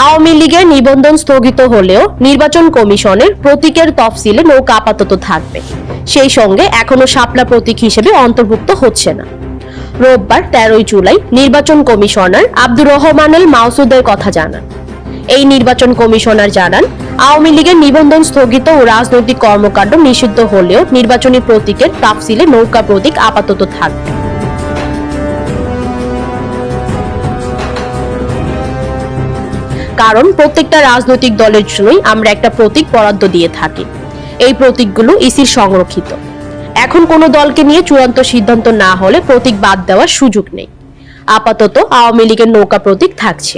আওয়ামী লীগের নিবন্ধন স্থগিত হলেও নির্বাচন কমিশনের প্রতীকের তফসিলে নৌকা আপাতত থাকবে। সেই সঙ্গে এখনও শাপলা প্রতীক হিসেবে অন্তর্ভুক্ত হচ্ছে না। রোববার তেরোই জুলাই নির্বাচন কমিশনার আব্দুর রহমানুল মাউসুদের কথা জানান। এই নির্বাচন কমিশনার জানান, আওয়ামী লীগের নিবন্ধন স্থগিত ও রাজনৈতিক কর্মকাণ্ড নিষিদ্ধ হলেও নির্বাচনী প্রতীকের তাফসিলে নৌকা প্রতীক আপাতত থাকবে। কারণ প্রত্যেকটা রাজনৈতিক দলের জন্যই আমরা একটা প্রতীক বরাদ্দ দিয়ে থাকি। এই প্রতীকগুলো ইসির সংরক্ষিত। এখন কোনো দলকে নিয়ে চূড়ান্ত সিদ্ধান্ত না হলে প্রতীক বাদ দেওয়ার সুযোগ নেই। আপাতত আওয়ামী লীগের নৌকা প্রতীক থাকছে।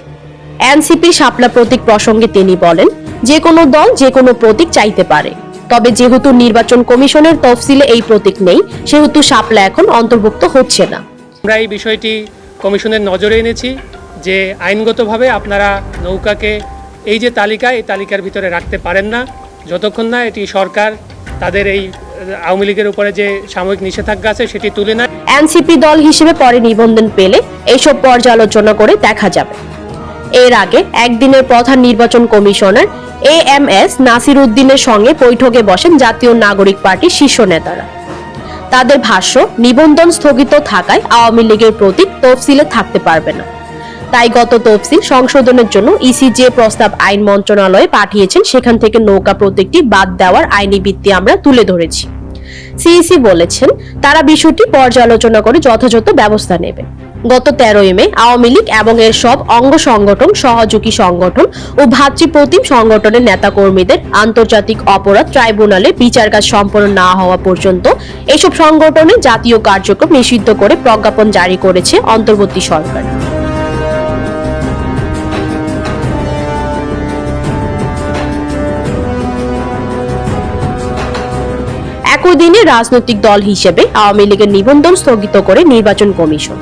এনসিপির শাপলা প্রতীক প্রসঙ্গে তিনি বলেন, যে কোনো দল যে কোনো প্রতীক চাইতে পারে। তবে যেহেতু নির্বাচন কমিশনের তফসিলে এই প্রতীক নেই, সেহেতু শাপলা এখন অন্তর্ভুক্ত হচ্ছে না। আমরা এই বিষয়টি কমিশনের নজরে এনেছি। যে আইনগতভাবে আপনারা নৌকাকে এই যে তালিকা, এই তালিকার ভিতরে রাখতে পারেন না, যতক্ষণ না এটি সরকার তাদের এই আওয়ামী লীগের উপরে যে সাময়িক নিষেধাজ্ঞা আছে সেটি তুলে নেয়। এনসিপি দল হিসেবে পরে নিবন্ধন পেলে এইসব পর্যালোচনা করে দেখা যাবে। এর আগে একদিনের প্রধান নির্বাচন commissioner A M S Nasir উদ্দিনের সঙ্গে বৈঠকে বসেন জাতীয় নাগরিক পার্টির শীর্ষ নেতারা। তাদের ভাষ্য, নিবন্ধন স্থগিত থাকায় আওয়ামী লীগের প্রতীক তফসিলে থাকতে পারবে না। তাই গত তফসিল সংশোধনের জন্য ইসি যে প্রস্তাব আইন মন্ত্রণালয়ে পাঠিয়েছেন। সেখান থেকে নৌকা প্রতীকটি বাদ দেওয়ার আইনি ভিত্তি আমরা তুলে ধরেছি। সিইসি বলেছেন, তারা বিষয়টি পর্যালোচনা করে যথাযথ ব্যবস্থা নেবে। গত তেরোই মে, আওয়ামী লীগ এবং এর সব অঙ্গ সংগঠন, সহযোগী সংগঠন ও ভাতৃপ্রতিম সংগঠনের নেতাকর্মীদের আন্তর্জাতিক অপরাধ ট্রাইব্যুনালে বিচার কাজ সম্পন্ন না হওয়া পর্যন্ত এসব সংগঠনের জাতীয় কার্যক্রম নিষিদ্ধ করে প্রজ্ঞাপন জারি করেছে অন্তর্বর্তী সরকার। একই দিনে রাজনৈতিক দল হিসেবে আওয়ামী লীগের নিবন্ধন স্থগিত করে নির্বাচন কমিশন।